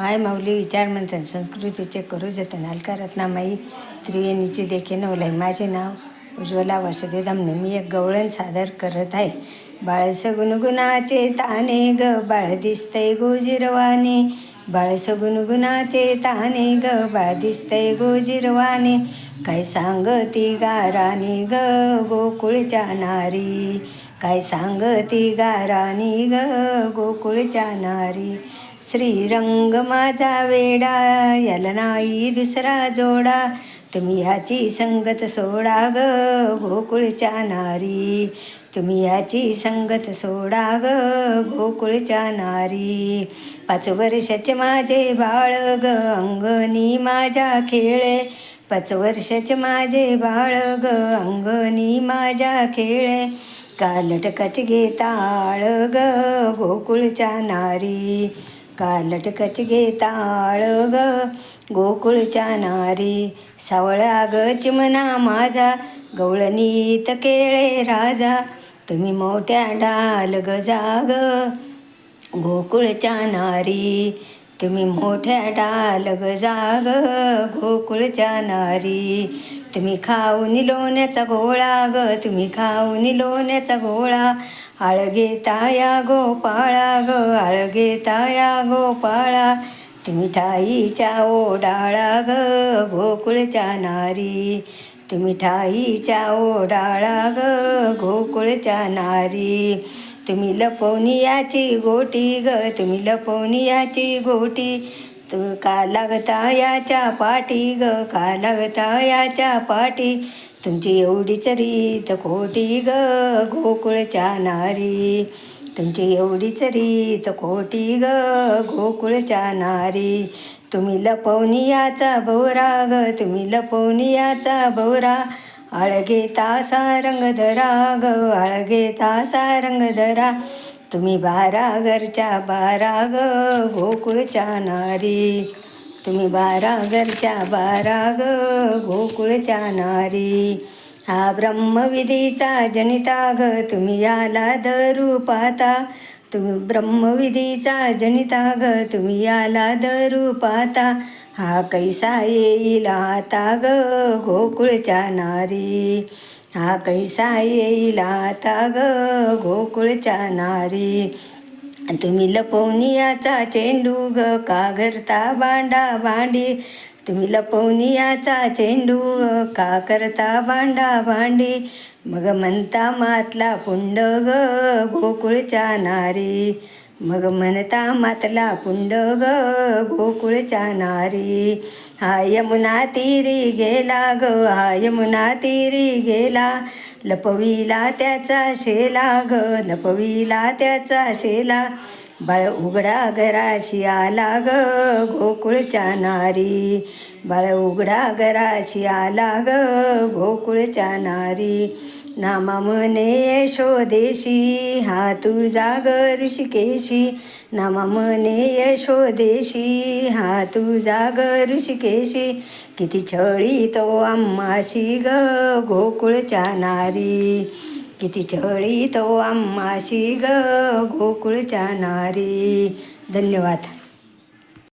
माय माऊली विचार मंथन संस्कृतीचे करू जतन अलका रत्नामाई त्रिवेणीची देखील नवलय. माझे नाव उज्ज्वला वासुदेव दामने. मी एक गवळण सादर करत आहे. बाळस गुणगुणाचे ताने ग बाळ दिसतय गोजिरवाने. बाळस गुणगुणाचे ताने ग बाळ दिसतय गोजिरवाने. काय सांगती गारानी ग गोकुळच्या नारी. काय सांगती गारानी ग गोकुळच्या नारी. श्रीरंग माझा वेडा याला नाही दुसरा जोडा तुम्ही ह्याची संगत सोडा ग गोकुळच्या नारी. तुम्ही ह्याची संगत सोडा ग गोकुळच्या नारी. पाच वर्षाचे माझे बाळ ग अंगणी माझ्या खेळे. पाच वर्षाचे माझे बाळ ग अंगणी माझ्या खेळे. का घेताळ घे ग गोकुळच्या नारी. कालटकच घेताळ ग. गोकुळच्या नारी सावळा ग. चिमना माझा. गवळणीत केळे राजा. तुम्ही मोठ्या डाल ग जाग. गोकुळच्या नारी तुम्ही मोठ्या डाल ग जाग. गोकुळच्या नारी तुम्ही खाऊन लोण्याचा गोळा ग तुम्ही खाऊन लोण्याचा गोळा. आळगे ताया गोपाळा ग आळगे ताया गोपाळा. तुम्ही ठाईच्या ओडाळा ग गोकुळच्या नारी. तुम्ही ठाईच्या ओडाळा ग गोकुळच्या नारी. तुम्ही लपवणीयाची गोटी ग तुम्ही लपवणीयाची गोटी. तू का लागता याच्या पाठी ग? का लागता याच्या पाठी? तुमची एवढीच रीत खोटी ग गोकुळच्या नारी. तुमची एवढीच रीत खोटी ग गोकुळच्या नारी. तुम्ही लपवनियाचा भोवरा ग तुम्ही लपवनियाचा भोवरा. आळगे तासा रंग धरा ग आळगे तासा रंग धरा. तुम्ही बारा घरच्या बारा ग गोकुळच्या नारी. तुम्ही बारा घरच्या बारा ग गोकुळच्या नारी. हा ब्रह्मविधीचा जनिता ग तुम्ही याला धरू पाहता तुम्ही ब्रह्मविधीचा जनिता ग तुम्ही याला धरू पाहता हा कैसा येईल आता ग गोकुळच्या नारी. हा कैसा येईल आता ग गोकुळच्या नारी. तुम्ही लपवनियाचा चेंडू ग का करता भांडा भांडी? तुम्ही लपवणीयाचा चेंडू ग का करता भांडा भांडी? मग म्हणता मातला पुंड ग गोकुळच्या नारी. मग म्हणता मातला पुंड ग गोकुळच्या नारी. हा यमुना तिरी गेला ग हा यमुना तिरी गेला. लपविला त्याचा शेला ग लपविला त्याचा शेला. बाळ उघडा घराशी आला ग गोकुळच्या नारी. बाळ उघडा घराशी आला ग गोकुळच्या नारी. नामा म्हणे यशोदेशी हा तुझा ग ऋषिकेशी. नामा म्हणे यशोदेशी हा तुझा ग ऋषिकेशी. किती छळी तो आम्हाशी ग गोकुळच्या नारी. किती छळी तो आम्हाशी ग गोकुळच्या नारी. धन्यवाद.